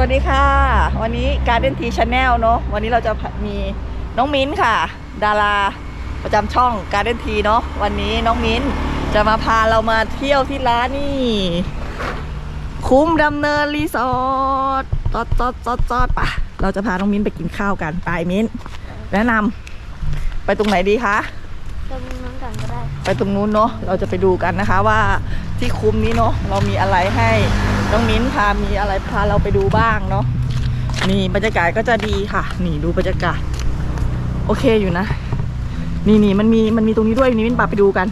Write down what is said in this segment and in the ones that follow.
วัสดีค่ะ วันนี้ Garden Tea Channel เนอะวันนี้เราจะมีน้องมิ้นค่ะ ดาราประจำช่อง Garden Tea เนอะวันนี้น้องมิ้นจะมาพาเรามาเที่ยวที่ร้านนี่ คุ้มดำเนินรีสอร์ทจอดจอดจอดจอดปะเราจะพาน้องมิ้นไปกินข้าวกันไปมิ้นแนะนำไปตรงไหนดีคะ ตรงนั้นก่อนก็ได้ไปตรงนู้นเนาะเราจะไปดูกันนะคะว่าที่คุ้มนี้เนาะเรามีอะไรให้น้องมิ้นพามีอะไรพาเราไปดูบ้างเนาะนี่บรรยากาศก็จะดีค่ะ นี่ดูบรรยากาศ โอเคอยู่นะ นี่นี่มันมีมันมีตรงนี้ด้วยนี่มิ้นพาไปดูกัน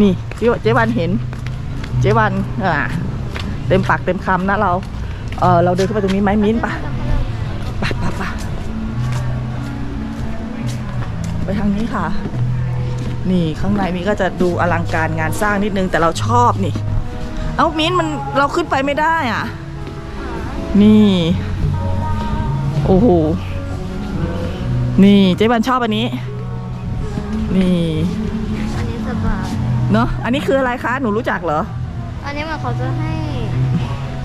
นี่เจ๊เจ๊วันเห็น เจ๊วันอ่าเต็มปากเต็มคำนะเราเออเราเดินเข้าไปตรงนี้ไหมมิ้นปะปะปะปะไปทางนี้ค่ะ นี่ข้างในนี้ก็จะดูอลังการงานสร้างนิดนึงแต่เราชอบนี่ เอ้ามิ้นมันเราขึ้นไปไม่ได้อะ นี่ โอ้โห นี่เจ๊บันชอบอันนี้ นี่ อันนี้สบาย เนาะอันนี้คืออะไรคะ หนูรู้จักเหรอ อันนี้มันเขาจะให้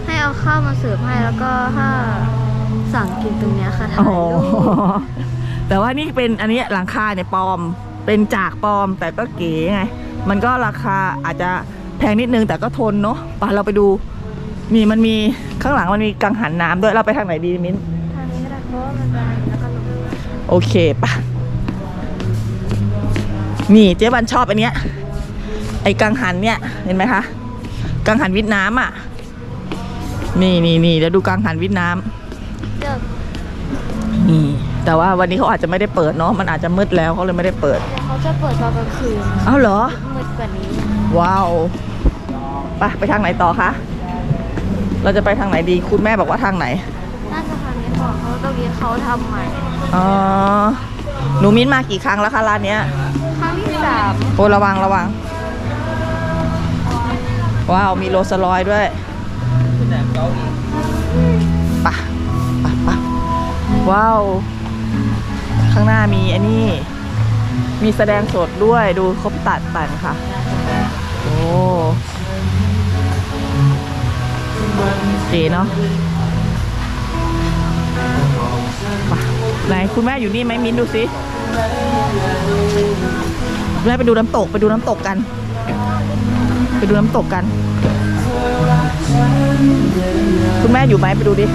ให้เอาข้าวมาเสิร์ฟให้แล้วก็ถ้าสั่งกินตรงเนี้ยค่ะถ่าอ๋ยอรูปแต่ว่านี่เป็นอันนี้หลังคาเนี่ยปลอม เป็นจากปลอมแต่ก็เก๋ไง มันก็ราคาอาจจะแพงนิดนึงแต่ก็ทนเนาะไปเราไปดูนี่มันมีข้างหลังมันมีกังหันน้ำด้วยเราไปทางไหนดีมิ้นทางนี้ก็ได้เพราะว่ามันเป็นแล้วก็ลงโอเคปะนี่เจ๊บันชอบอันเนี้ยไอ้กังหันเนี่ยเห็นไหมคะกังหันวิทย์น้ำอะ นี่นี่นี่เดี๋ยวดูกังหันวิทย์น้ำเดี๋ยวนี่ แต่ว่าวันนี้เขาอาจจะไม่ได้เปิดเนาะมันอาจจะมืดแล้วเขาเลยไม่ได้เปิดเดี๋ยวเขาจะเปิดตอนกลางคืนเอ้าเหรอมืดกว่านี้ ว้าวไปไปทางไหนต่อคะเราจะไปทางไหนดีคุณแม่บอกว่าทางไหนน่าจะทางนี้ของเขาตรงนี้เขาทำใหม่อ๋อหนูมิ้นมากี่ครั้งแล้วคะร้านเนี้ยครั้งที่สามโอ้ระวังระวังว้าวมีโรสลอยด้วยปะปะปะว้าว ข้างหน้ามีอันนี้ มีแสดงสดด้วยดูครบตัดปั่นค่ะ โอ้เก๋เนาะไปไหนคุณแม่อยู่นี่ไหมมิ้นดูสิแม่ไปดูน้ำตกไปดูน้ำตกกัน ไปดูน้ำตกกัน คุณแม่อยู่ไหมไปดูดิ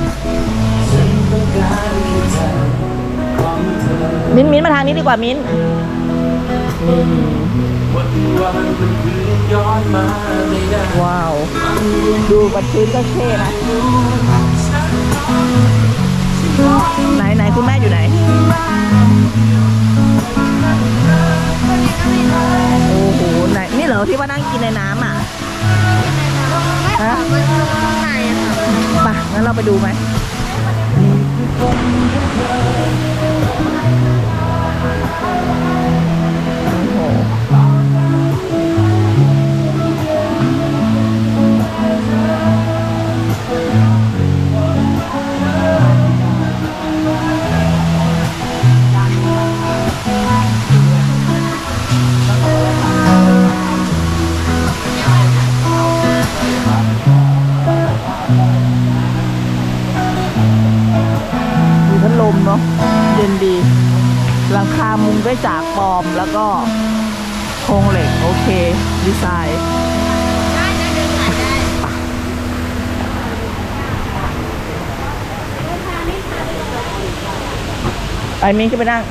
มิ้นท์มิ้นท์มาทางนี้ดีกว่ามิ้นท์ว้าว ดูบันพื้นก็เท่นะไหนไหนคุณแม่อยู่ไหน โอ้โหไหนนี่เหรอที่ว่านั่งกินในน้ำอะไม่ค่ะมันอยู่ข้างในอะค่ะไปงั้นเราไปดูไหม เย็นดีหลังคามุงด้วยจากปลอมแล้วก็โครงเหล็ก โอเค ดีไซน์ได้มิ้นขึ้นไปนั่ง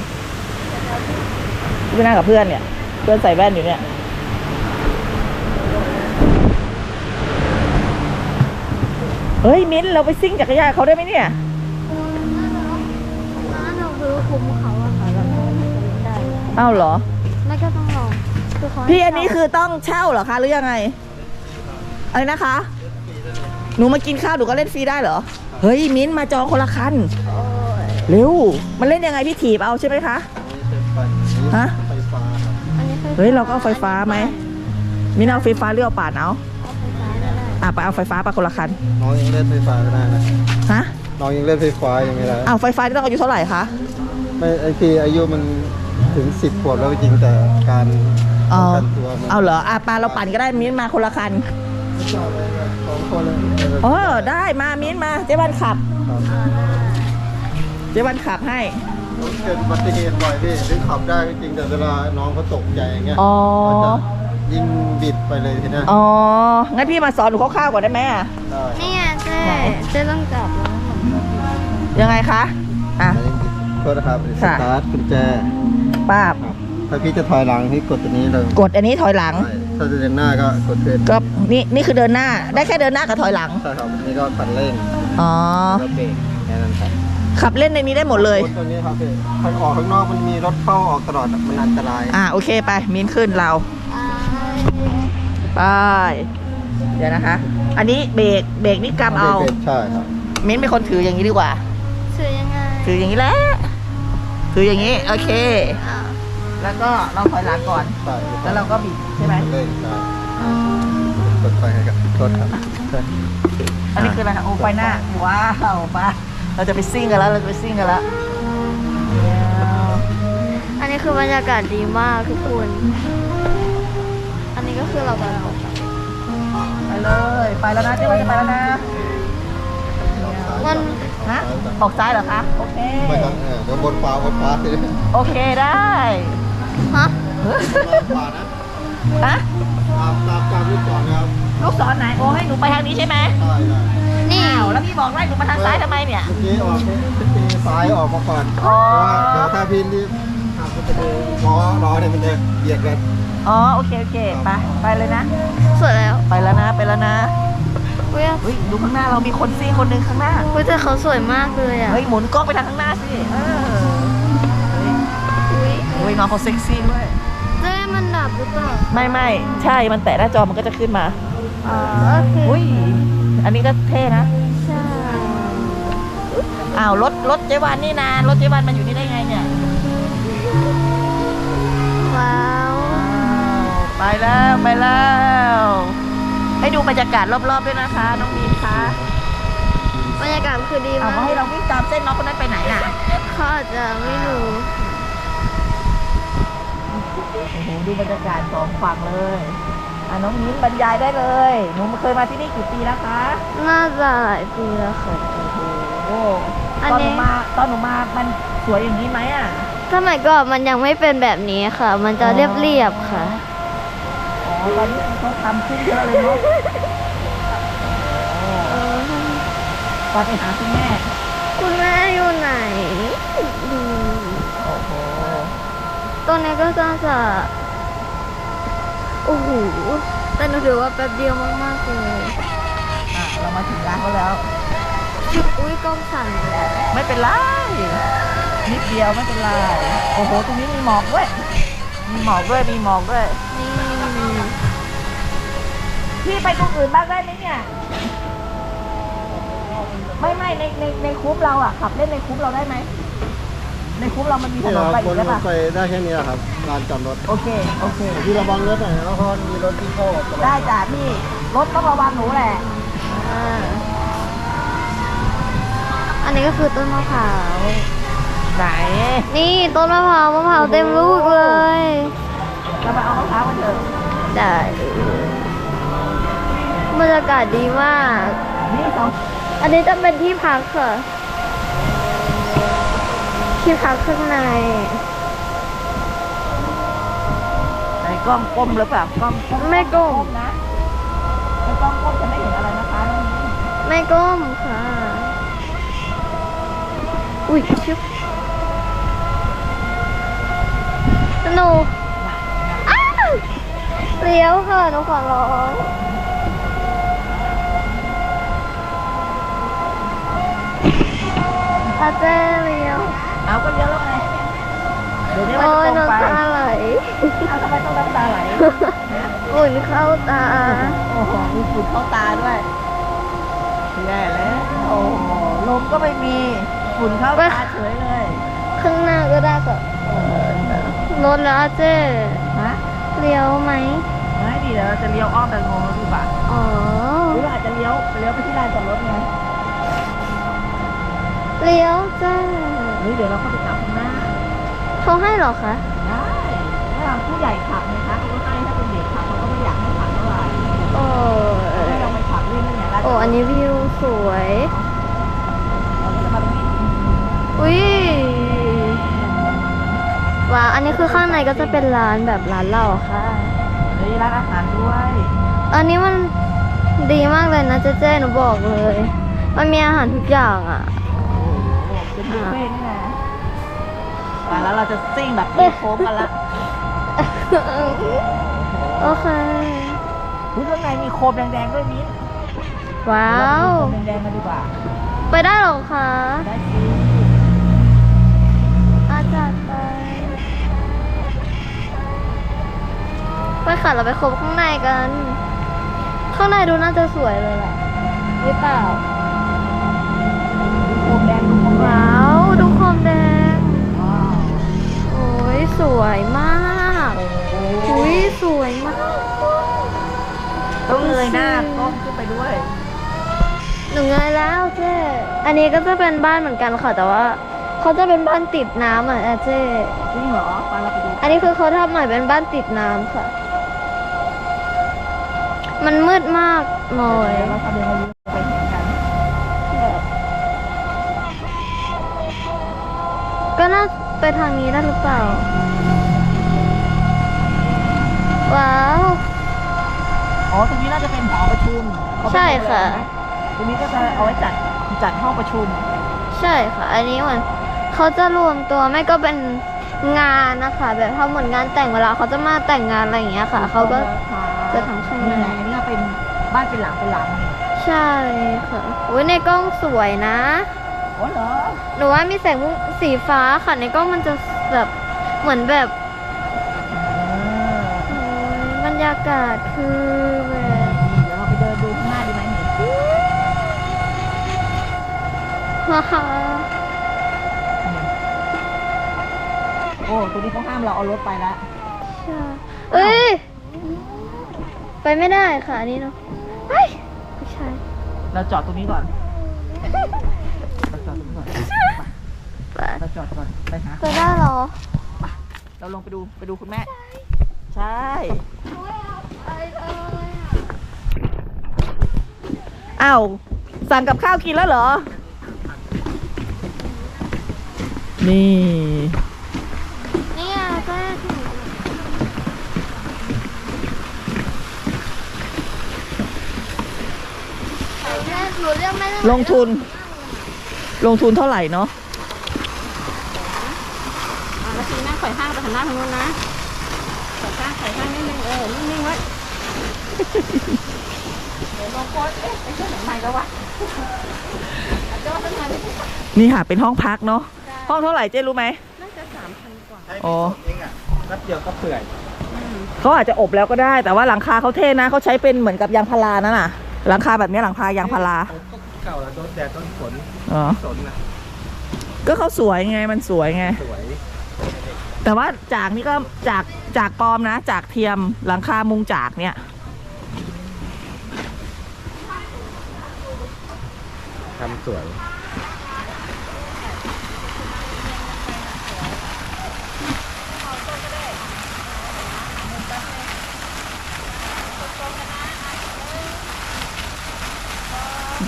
ขึ้นไปนั่งกับเพื่อนเนี่ย เพื่อนใส่แว่นอยู่เนี่ยเฮ้ยมิ้นเราไปซิ่งจักรยานเขาได้ไหมเนี่ย คือคุ้มเขาอะค่ะแล้วก็ได้อ้าวเหรอ ไม่ก็ต้องลองคือเขาให้พี่อันนี้คือต้องเช่าเหรอคะ หรือยังไงอะไรนะคะ หนูมากินข้าวหนูก็เล่นฟรีได้เหรอ เฮ้ยมิ้นมาจองคนละคันโอ้ยเร็ว มันเล่นยังไงพี่ถีบเอาใช่ไหมคะ ฮะอันนี้คือเฮ้ยเราก็เอาไฟฟ้าไหม มิ้นเอาไฟฟ้าหรือเอาป่านเอาเอาไฟฟ้าได้อะไปเอาไฟฟ้าไปคนละคัน น้องยังเล่นไฟฟ้าก็ได้นะ ฮะ น้องยังเล่นไฟฟ้ายังไม่ได้เอาไฟฟ้าที่ต้องอายุเท่าไหร่คะ ไม่ไอที่อายุมันถึงสิบขวบแล้วจริงแต่การป้อ๋อองกันตัวมันเอาเหรออะปาเราปั่นก็ได้มิ้นมาคนละคันชอบอะไรแบบสองคนเลยเออได้มามิ้นมาเจ๊บันขับ ครับอ่าได้เจ๊วันขับให้รถเกิดอุบัติเหตุบ่อยพี่ถึงขับได้จริงๆแต่เวลาน้องเขาตกใจอย่างเงี้ยอ๋อ เขาจะยิงบิดไปเลยทีนะอ๋อ งั้นพี่มาสอนหนูคร่าวๆก่อนได้ไหมอะได้นี่ไงเจ๊ไหนเจ๊ต้องจับแล้วผมก็บิดยังไงคะ อะอันนี้โทษนะครับสค่ะตาร์ทกุญแจป้าบครับถ้าพี่จะถอยหลังพี่กดตัวนี้เลยกดอันนี้ถอยหลัง ใช่ถ้าจะเดินหน้าก็กดเทิร์นก็นี่นี่คือเดินหน้าได้แค่เดินหน้ากับถอยหลัง ใช่ครับนี่ก็คันเร่งอ๋อ แล้วเบรกแค่นั้นครับขับเล่นในนี้ได้หมดเลย รถตัวนี้ครับพี่ทางออกข้างนอกมันมีรถเข้าออกตลอดอะมันอันตราย อะโอเคไปมินขึ้นเราอ่าไปเดี๋ยวนะคะ อันนี้เบรกเบรกนี่กำเอาบรกใช่ครับ มิ้นเป็นคนถืออย่างนี้ดีกว่าสื่อยังไง ถืออย่างนี้แหละ ถืออย่างนี้ โอเคอ่าแล้วก็เราถอยหลังก่อน ใช่แล้วเราก็บิดใช่ไหมเร่งใช่กดไฟให้ครับโทษครับใช่อันนี้คืออะไรคะโอ้ไฟหน้า ว้าวมาเราจะไปซิ่งกันแล้ว เราจะไปซิ่งกันแล้ว อันนี้คือบรรยากาศดีมากทุกคน อันนี้ก็คือเรากำลังออกจากไปเลย ไปแล้วนะเจ๊ว่าจะไปแล้วนะ มัน ฮะออกซ้ายเหรอคะ โอเค ไม่ครับเออเดี๋ยวบนฟ้าบนฟ้าสิโอเคได้ฮะฟ้านะฮะตามตามตามลูกศรนะครับลูกศรไหนโอ้ให้หนูไปทางนี้ใช่ไหมใช่ได้นี่อ้าวแล้วพี่บอกไล่หนูมาทางซ้ายทำไมเนี่ย เมื่อกี้ออกตีซ้ายออกมาก่อนเพอ๋อ ราะว่าเดี๋ยวถ้าพี่รีบหักมันจะดูล้อล้อเนี่ยมันจะเบียดกันอ๋อโอเคโอเคไปไปเลยนะ สวยแล้ว ไปแล้วนะไปแล้วนะ อุ้ยเฮ้ยดูข้างหน้าเรามีคนซิ่งคนหนึ่งข้างหน้าอุ้ยแต่เขาสวยมากเลยอะเฮ้ยหมุนกล้องไปทางข้างหน้าสิเออเฮ้ยอุ้ยเฮ้ยน้องเขาเซ็กซี่ด้วย เจ๊มันดับหรือเปล่าไม่ไม่ใช่ มันแตะหน้าจอมันก็จะขึ้นมา อ๋อโอเคอุ้ย อันนี้ก็เท่นะ ใช่อ้าวรถรถเจวันนี่นะรถเจวันมันอยู่นี่ได้ไงเนี่ยว้าว อ้าวไปแล้วไปแล้ว ให้ดูบรรยากาศรอบๆด้วยนะคะ น้องมีนคะบรรยากาศคือดีเอามากมาให้เราวิ่งตามเส้นน้องคนนั้นไปไหนน่ะ เขาอาจจะไม่รู้โอ้โหดูบรรยากาศสองฝั่งเลยอะน้องมิ้นบรรยายได้เลยหนูเคยมาที่นี่กี่ปีแล้วคะน่าจะหลายปีแล้วค่ะ โอ้อันตอนหนี้นูมาตอนหนูมามันสวยอย่างนี้ไหมอะ สมัยก่อนมันยังไม่เป็นแบบนี้ค่ะ มันจะอ๋อ เรียบๆค่ะอ๋อ ตอนนี้เขาทำขึ้นเยอะเลยเนาะเออตอนไปหาคุณแม่ คุณแม่อยู่ไหนดูโอ้โหตรงนี้ก็น่าจะโอ้โหแต่หนูถือว่าแป๊บเดียวมากๆเลยอะเรามาถึงร้านเขาแล้ว อุ้ยกล้องสั่นเลยไม่เป็นไรนิดเดียวไม่เป็นไร โอ้โห ตรงนี้มีหมอกด้วย มีหมอกด้วย มีหมอกด้วยนี่ พี่ไปตรงอื่นบ้างได้ไหมเนี่ย ไม่ไม่ในในในคุ้มเราอะขับเล่นในคุ้มเราได้ไหม ในคุ้มเรามันมีถนี่นเรานไปคอีนกได้รปะถไฟได้แค่นี้ครับลานจอดรถโอเค โอเค พี่ระวังรถหน่อยนะเพราะมีรถที่เข้าออกตลอดได้จ้ะพี่ รถต้องระวังหนูแหละอ่าอันนี้ก็คือต้นมะพร้าว ไหนนี่ต้นมะพร้าวมะพร้าวเต็มลูกเลย เราไปเอามะพร้าวกันเถอะได้ บรรยากาศดีมากนี่สองอันนี้จะเป็นที่พักค่ะ ที่พักข้างในไหนกล้องก้มหรือเปล่ากล้องไม่ก้มนะไม่กล้องก้มจะไม่เห็นอะไรนะคะน้องมิ้นไม่ก้มค่ะ อุ้ยชิบหนูอ้าวเลี้ยวค่ะหนูขอร้องอา เจ้เลี้ยวเอาก็เลี้ยวแล้วไงเดี๋ยวนี้มันโอ้ยจะตรงไปน้ำตาไหลเอาทำไมต้องน้ำตาไหลอุ่นเข้าตา โอ้โหมีฝุ่นเข้าตาด้วยแย่แล้วโอ้โหลมก็ไม่มีฝุ่นเข้าตาเฉยเลยข้างหน้าก็ได้ค่ะรถแล้วอาเจ้ฮะเลี้ยวไหมไม่ดีเดี๋ยวเราจะเลี้ยวอ้อมแต่งงแล้วดีกว่าอ๋อ หรือเราอาจจะเลี้ยวเลี้ยวไปที่ลานจอดรถไง หรือเดี๋ยวเราเข้าไปกลับข้างหน้าเขาให้เหรอคะ ได้ถ้าเราผู้ใหญ่ขับไงคะเขาก็ให้ถ้าเป็นเด็กขับเขาก็ไม่อยากให้ขับเท่าไหร่โอ้ให้เราไปขับเล่นนี่เนี่ยลานจโอ้ดรถอันนี้วิวสวยเอุ้ยว้าวอันนี้คือข้างในก็จะเป็นร้านแบบร้านเหล้าค่ะเฮ้ยร้านอาหารด้วย อันนี้มันดีมากเลยนะเจ๊เจ๊หนูบอกเลย มันมีอาหารทุกอย่างอะเป็นบุฟเฟ่ต์นี่นะ มาแล้วเราจะซิ่งแบบที่โค้งกันละโอเคอุ๊ยข้างในมีโคมแดงๆด้วยมิ้นว้าวโคมแดงๆมาดีกว่า ไปได้เหรอคะได้สิอาจารย์ไปไปค่ะเราไปคบข้างในกัน ข้างในดูน่าจะสวยเลยแหละหรือเปล่าโคมแดงดูโคมแดงว้าวดูโคมแดง ว้าว โอ้ย สวยมากโอ้อุ้ยสวยมากต้องเงยหน้าก้มขึ้นไปด้วยหนูเงยแล้วเจ๊อันนี้ก็จะเป็นบ้านเหมือนกันค่ะแต่ว่าเขาจะเป็นบ้านติดน้ำอะเจ๊จริงเหรอไปเราไปดูอันนี้คือเขาทำใหม่เป็นบ้านติดน้ำค่ะ มันมืดมากหน่อยเดี๋ยวเราทำเดินมาดูไปเห็นกันแบบก็น่าไปทางนี้ได้หรือเปล่า อ๋อ ตรงนี้น่าจะเป็นหอประชุมเขาเป็นใช่ค่ะ โรงแรมไหมตรงนี้ก็จะเอาไว้จัดจัดห้องประชุม ใช่ค่ะ อันนี้เหมือนเขาจะรวมตัวไม่ก็เป็นงานนะคะ แบบถ้าเหมือนงานแต่งเวลาเขาจะมาแต่งงานอะไรอย่างเงี้ยค่ะ เขาก็ จะทำข้างในนี่ไงอันนี้ก็เป็นบ้านเป็นหลังเป็นหลังนี่ใช่ค่ะอุ้ยในกล้องสวยนะ โอ้เหรอหนูว่ามีแสงมุสีฟ้าค่ะ ในกล้องมันจะแบบเหมือนแบบโอ้ยบรรยากาศคือแบบ นี่เดี๋ยวเราไปเดินดูข้างหน้าดีไหมนี่ ฮ่าฮ่าโอ้ตรงนี้เขาห้ามเราเอารถไปแล้วใช่เอ้ย ไปไม่ได้ค่ะอันนี้เนาะเฮ้ยไม่ใช่ เราจอดตรงนี้ก่อนเราจอดตรงนี้ก่อนไปเราจอดก่อนไปหาไปได้เหรอ เราลงไปดูไปดูคุณแม่ ใช่อ้าวสั่งกับข้าวกินแล้วเหรอ นี่ นี่อะก็หนูเรียกไม่ได้ลงทุน ลงทุนเท่าไหร่เนาะแล้วทีหน้าข่อยห้างไปหันหน้าทางนู้นนะข่อยห้างข่อยห้างนิดนึงเออนิ่งๆไว้ เดี๋ยวลองโพสเอ๊ะไปเชื่อหนังใหม่แล้ววะอาจจะว่าเป็นไงไม่รู้นี่ค่ะ เป็นห้องพักเนาะ ห้องเท่าไหร่เจ๊รู้ไหมน่าจะสามพันกว่าอ๋อเองอะแป๊บเดียวก็เปื่อยเขาอาจจะอบแล้วก็ได้ แต่ว่าหลังคาเขาเท่นะเขาใช้เป็นเหมือนกับยางพารานั่นน่ะ หลังคาแบบนี้หลังคายางพาราผมก็เก่าแล้วโดนแดดโดนฝนอ๋อสนนะก็เขาสวยไงมันสวยไง สวยแต่ว่าจากนี่ก็จากจากปลอมนะ จากเทียมหลังคามุงจากเนี่ย ทำสวย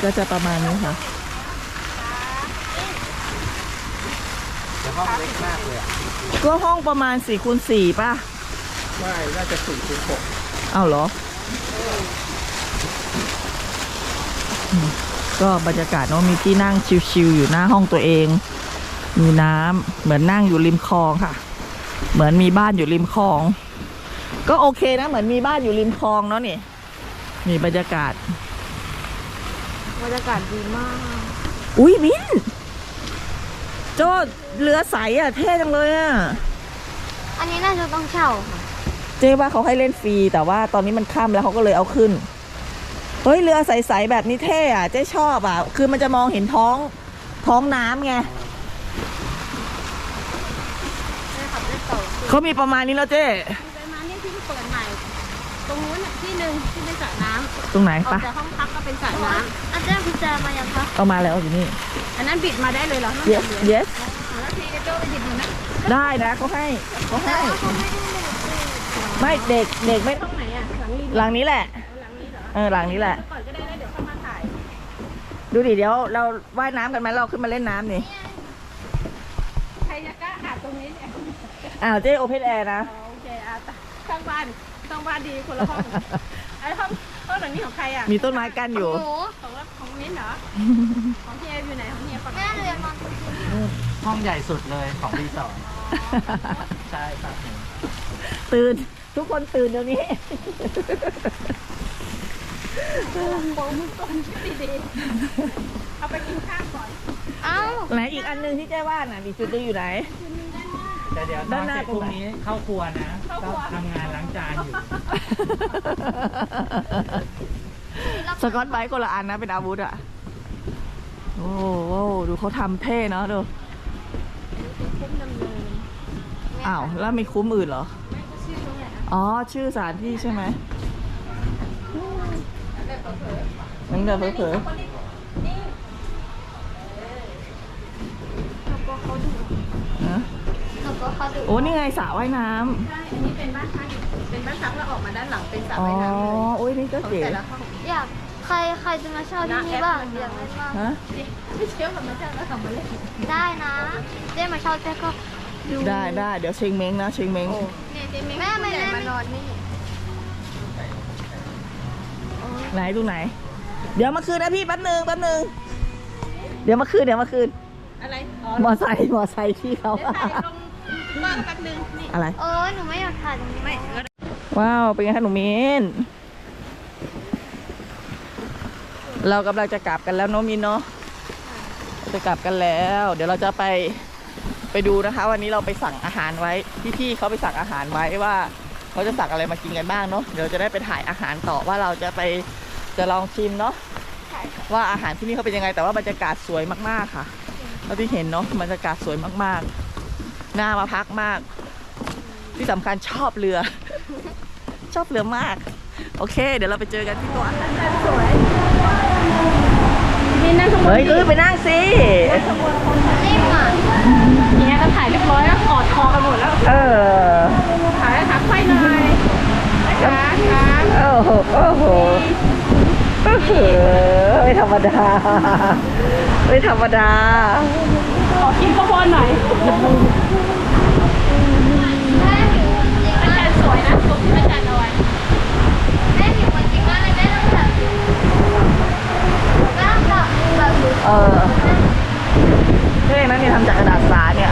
ก็จะประมาณนี้ค่ะแต่ห้องเล็กมากเลยอะก็ห้องประมาณ4ี่คูณสี่ป่ะไม่น่าจะสี่คูณหกอ้าวเหรออืมก็บรรยากาศเนาะมีที่นั่งชิวๆอยู่หน้าห้องตัวเอง มีน้ำเหมือนนั่งอยู่ริมคลองค่ะ เหมือนมีบ้านอยู่ริมคลอง ก็โอเคนะ เหมือนมีบ้านอยู่ริมคลองเนาะนี่มีบรรยากาศ บรรยากาศดีมาก อุ้ยมินโจเรือใสอะเท่จังเลยอะ อันนี้น่าจะต้องเช่าค่ะ เจ๊ว่าเขาให้เล่นฟรีแต่ว่าตอนนี้มันค่ำแล้วเขาก็เลยเอาขึ้น เฮ้ยเรือใสๆแบบนี้เท่อะเจ๊ชอบอะ คือมันจะมองเห็นท้องท้องน้ำไงได้ขับได้ต่อเขามีประมาณนี้แล้วเจ๊ไปมาเนี่ยที่เปิดใหม่ ตรงนู้นน่ะที่หนึ่งที่เป็นสระน้ตรงไหนำออกปะจากห้องพักก็เป็นสระน้อาจารย์พิจารมายังคะเอามาแล้วอยู่นี่ำอันนั้นบิดมาได้เลยเหรอ yes yes แล้วทีก็โจ้ไปหยิบหนูนะได้นะเขาให้เขาให้ ไม่เด็กเด็กไม่ห้องไหนอะหลังนี้หลังนี้แหละ หลังนี้เหรอเออหลังนี้แหละ ก่อนก็ได้แล้วเดี๋ยวเข้ามาถ่ายดูดิเดี๋ยวเราว่ายน้ำกันไหมเราขึ้นมาเล่นน้ำนี่รงนี้เนี่ยอ้าวเจ๊โอเพนแอร์นะอ๋อโอเคอะข้างบ้าน ข้างบ้านดีคนละห้องไอ้ห้องห้องหลังนี้ของใครอะมีต้นไม้กั้นอยู่ หนูของว่าของมิ้นท์เหรอของพี่เอฟอยู่ไหนของเฮียฝั่งไหนแม่เรียนมาห้องใหญ่สุดเลยของรีสอร์ทใช่ครับตื่น ทุกคนตื่นเดี๋ยวนี้เอาไปกินข้าวก่อน เอ้า ไหนอีกอันหนึงที่เจ๊ว่าน่ะมีจุดหนึงอยู่ไหน แต่เดี๋ยวนอด้านนหน้าเสร็จพรุ่งนี้เข้าครัวนะเข้าครัก็วทำงานล้างจานอยู่ สกอตไบรท์คนละอันนะเป็นอาวุธอะ โอ้โหดูเขาทำเท่เนาะดู คุ้มดำเนินอ้าว แล้วมีคุ้มอื่นเหรอ ไม่ก็ชื่อตรงไหนนะอ๋อ ชื่อสถานที่ใช่ไหมนั่นเดี๋ยวเผลอแล้วก็เขาดู ๆนะ หนู ก็เข้าดูโอ้นี่ไงสระว่ายน้ใช่ อันนี้เป็นบ้านพักเป็นบ้านพักแล้วออกมาด้านหลังเป็นสระำอ๋อว่ายน้ำเลยโอ้ยนี่ก็ของเก๋แต่ละห้อง อยากใครใครจะมาเช่าที่นี่บ้างอยากเล่นบ้างฮะไม่เชี่ยวกับมาเจ้าแล้วทำมาเล่นได้นะเจ๊มาเช่าเจ๊ก็ดูได้ได้เดี๋ยวเชงเม้งนะเชงเม้งเนี่ยเจมิ้งแม่ไม่เล่นมานอนนี่ไหนดูไหน เดี๋ยวมาคืนนะพี่แป๊บนึงแป๊บนึงเดี๋ยวมาคืนเดี๋ยวมาคืนอะไรอ๋อมอไซค์มอไซค์ที่เขา เดี๋ยวถ่ายลงบ้าง แป๊บนึงนี่อะไร เออหนูไม่อยากถ่ายตรงนี้ไม่ว้าว เป็นไงคะหนูมินเรากำลังจะกลับกันแล้วเน้องมินเนาะเราจะกลับกันแล้ว เดี๋ยวเราจะไปไปดูนะคะ วันนี้เราไปสั่งอาหารไว้พี่ๆเขาไปสั่งอาหารไว้ว่าเขาจะสั่งอะไรมากินกันบ้างเนาะเดี๋ยวจะได้ไปถ่ายอาหารต่อว่าเราจะไปจะลองชิมเนาะว่าอาหารที่นี่เขาเป็นยังไงแต่ว่าบรรยากาศสวยมากๆค่ะเราที่เห็นเนาะบรรยากาศสวยมากๆ น่ามาพักมาก ที่สำคัญชอบเรือ ชอบเรือมาก โอเค เดี๋ยวเราไปเจอกันที่ตัวอาหารนี่นั่งข้างบนเฮ้ยเออไปนั่งสิรีบอะเนี่ยก็ถ่ายเรียบร้อยแล้วกอดคอกันหมดแล้วเออถ่ายขาไขว้หน่อยขาขาโอ้โหโอ้โหโอ้โหไม่ธรรมดา ไม่ธรรมดา ขอกินข้าวโพดหน่อยแม่หิวจริงอาจารย์สวยนะตัวที่อาจารย์เอาไว้แม่หิวจริงมากเลยแม่ต้องแบบแม่ต้องแบบแบบเออเท่นะเนี่ยทำจากกระดาษสาเนี่ย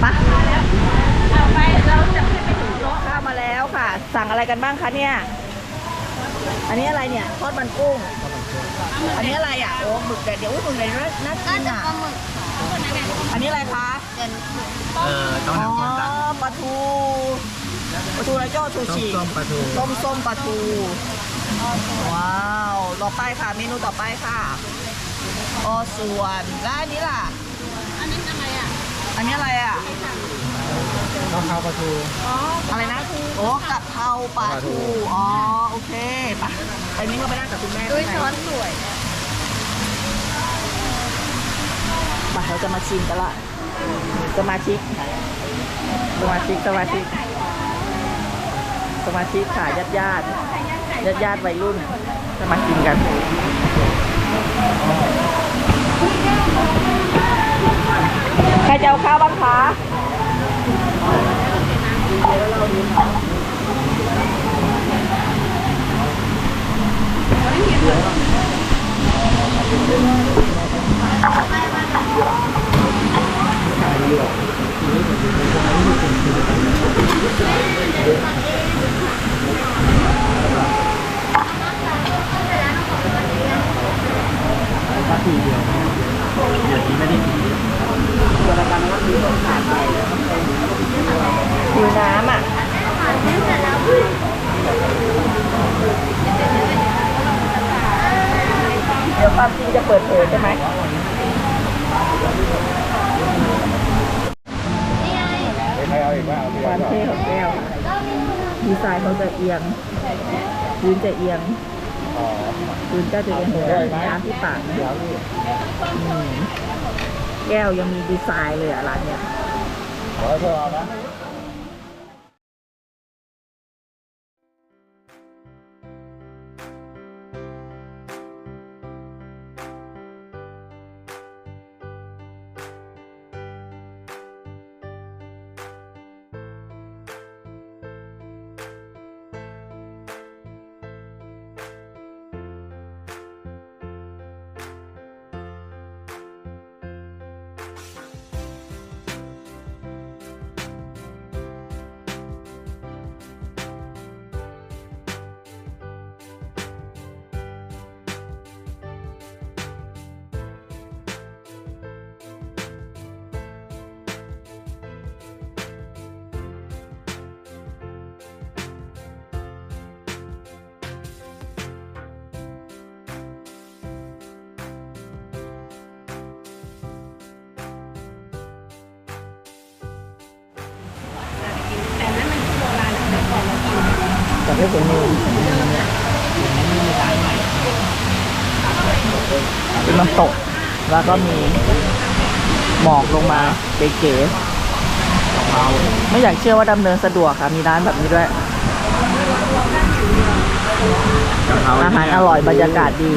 ไปะเอาไปเราจะขึ้นไปถึงรถข้าวมาแล้วค่ะ สั่งอะไรกันบ้างคะเนี่ย อันนี้อะไรเนี่ย ทอดมันกุ้ง อันนี้อะไรอะ โอ้หมึกแดดเดี๋ยวอุ้ยหมึกแดดเดี๋ยวน่ากิน่านจะอะปลาหมึกอันนี้อะไรคะเดี๋ยวเออต้องอ๋อทำคนสั่งปลาทู ปลาทูอะไรเจ้าชูต้มชีต้มปลาทูต้มส้มปลาทู ว้าวต่อไปค่ะ เมนูต่อไปค่ะออส่วนแล้วอันนี้ล่ะ อันนี้อะไรอะ อันนี้อะไรอะ ข้าวข้าวปลาทูอะไรนะโอ้กะเพราปลาทูอ๋อโอเคไปไปนี้ก็ไปนั่งกับคุณแม่ด้วยข้างช้อในนสวยไปเราจะมาชิมกันละสมาชิกสมาชิกสมาชิกสมาชิกค่ะญาติญาติญาติญาติๆวัยรุ่นจะมากินกันใครจะเอาข้าวบ้างคะ ปลาทู เดียวเดี๋ยวนี้ไม่ได้กินหิวน้ำอะเดี๋ยวความจริงจะเปิดเผยใช่ไหมความเท่ของแก้วดีไซน์เขาจะเอียงพื้นจะเอียง อ๋อพื้นก็จะเอียงเห็นไหมน้ำที่ปากนะอืมแก้วยังมีดีไซน์เลยอะร้านเนี้ยขอให้เธอเอานะ ประเทศคนนี้เป็นน้ำตก แล้วก็มีหมอกลงมาเก๋ๆไม่อยากเชื่อว่าดำเนินสะดวกค่ะ มีร้านแบบนี้ด้วย อาหารอร่อยบรรยากาศดี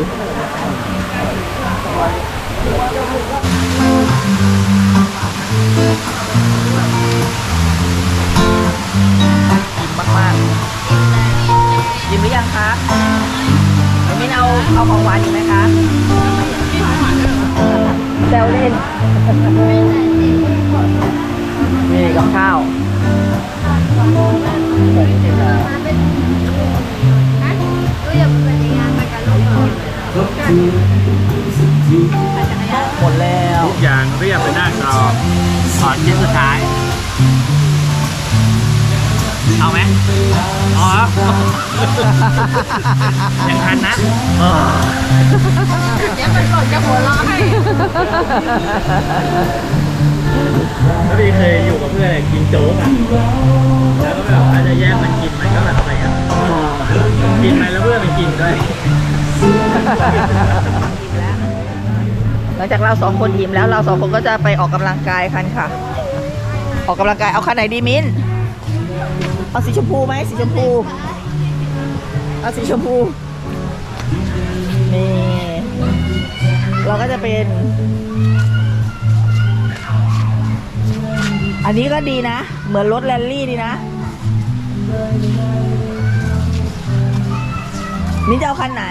อิ่มมากๆ มหรือยังคะน้องมิ้นเอาเอาของหวานอยู่ไหมคะแซวเล่น นี่กับข้าวก็อย่าไปงานไปกันลูกหมดแล้ว ทุกอย่างเรียบไปหน้ากรอบขอชิ้นสุดท้าย เอาไหมอ๋อยังทันนะเออเดี๋ยวมันหล่นจะหัวเราะให้แล้วพี่เคยอยู่กับเพื่อนกินโจ๊กอะแล้วก็แบบอาจจะแย่งมันกินมันก็แบบอะไรอะกินไปแล้วเพื่อนมันกินด้วยหลังจากเราสองคนอิ่มแล้วเราสองคนก็จะไปออกกำลังกายกันค่ะ ออกกำลังกายเอาคันไหนดีมิ้น เอาสีชมพูไหมสีชมพู เอาสีชมพู นี่ เราก็จะเป็น อันนี้ก็ดีนะ เหมือนรถแรลลี่ดีนะ มิ้นจะเอาคันไหน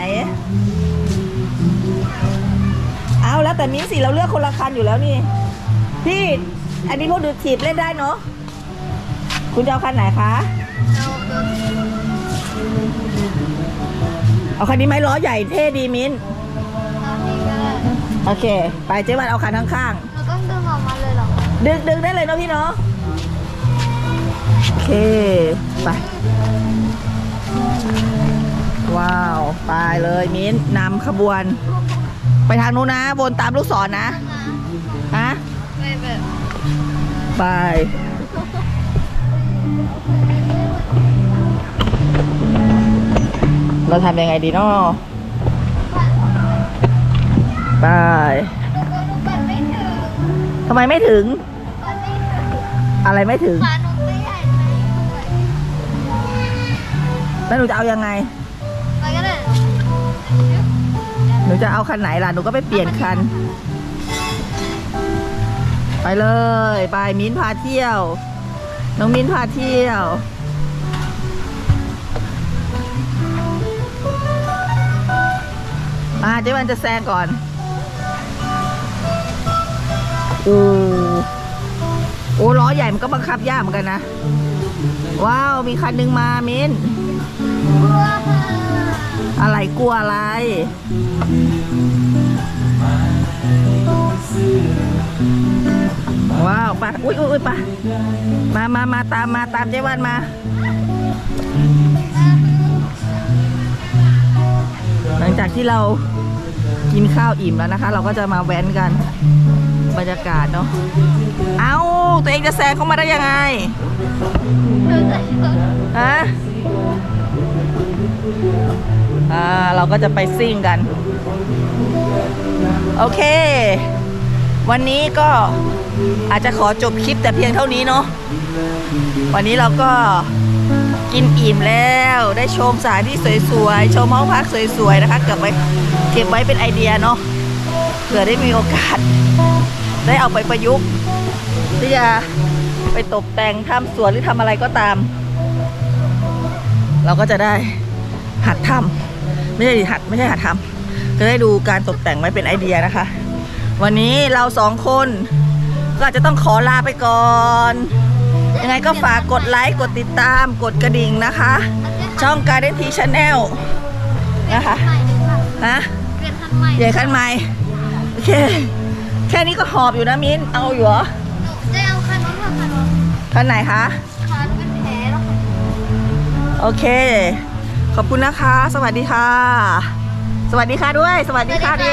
เอาแล้วแต่มิ้นสิเราเลือกคนละคันอยู่แล้วนี่ พี่ อันนี้พวกดูถีบเล่นได้เนาะ คุณจะเอาคันไหนคะ เอาคันนี้ไหมล้อใหญ่เท่ดีมิ้น โอเค ไปเจ๊วันเอาคันข้างเราต้องดึงออกมาเลยเหรอๆดึงดึงได้เลยเนาะพี่เนาะ โอเค ไป ว้าว ไปเลยมิ้นนำขบวน ไปทางนู้นนะ วนตามลูกศรนะ ฮะ ไปแบบไป เราทำยังไงดีเนาะไปทำไมไม่ถึง อะไรไม่ถึง แล้วหนูจะเอายังไง หนูจะเอาคันไหนล่ะ หนูก็ไปเปลี่ยนคัน ไปเลย ไปมิ้นพาเที่ยว น้องมิ้นพาเที่ยว มาเจ๊วันจะแซงก่อนโอ้โอ้ล้อใหญ่มันก็บังคับยากเหมือนกันนะ ว้าว มีคันหนึ่งมามิ้นอะไรกลัวอะไร ว้าวไปะอุ้ยอุ้ยไปะมามามาตามมาตามเจ๊วันมาหลังจากที่เรา กินข้าวอิ่มแล้วนะคะ เราก็จะมาแว้นกันบรรยากาศเนาะ เอาตัวเองจะแซงเข้ามาได้ยังไง ฮะ อ่า เราก็จะไปซิ่งกัน โอเค วันนี้ก็อาจจะขอจบคลิปแต่เพียงเท่านี้เนาะ วันนี้เราก็ กินอิ่มแล้ว ได้ชมสถานที่สวยๆ ชมห้องพักสวยๆนะคะเก็บไว้เก็บไว้เป็นไอเดียเนาะเผื่อได้มีโอกาส ได้เอาไปประยุกต์ที่จะไปตกแต่งทำสวนหรือทำอะไรก็ตาม เราก็จะได้หัดทำไม่ใช่หัดไม่ใช่หัดทำจะได้ดูการตกแต่งไว้เป็นไอเดียนะคะ วันนี้เราสองคนก็จะต้องขอลาไปก่อน ยังไงก็ฝากกดไลค์กดติดตามกดกระดิ่งนะคะ ช่อง Garden T Channel นะคะใหม่หนึ่งค่ะนะใหญ่ขั้นใหม่โอเค แค่นี้ก็หอบอยู่นะมิ้น เอาอยู่เหรอหนูจะเอาคันนู้นค่ะคันนู้นคันไหนคะคันเป็นแผลแล้วค่ะโอเค ขอบคุณนะคะ สวัสดีค่ะ สวัสดีค่ะด้วย สวัสดีค่ะดี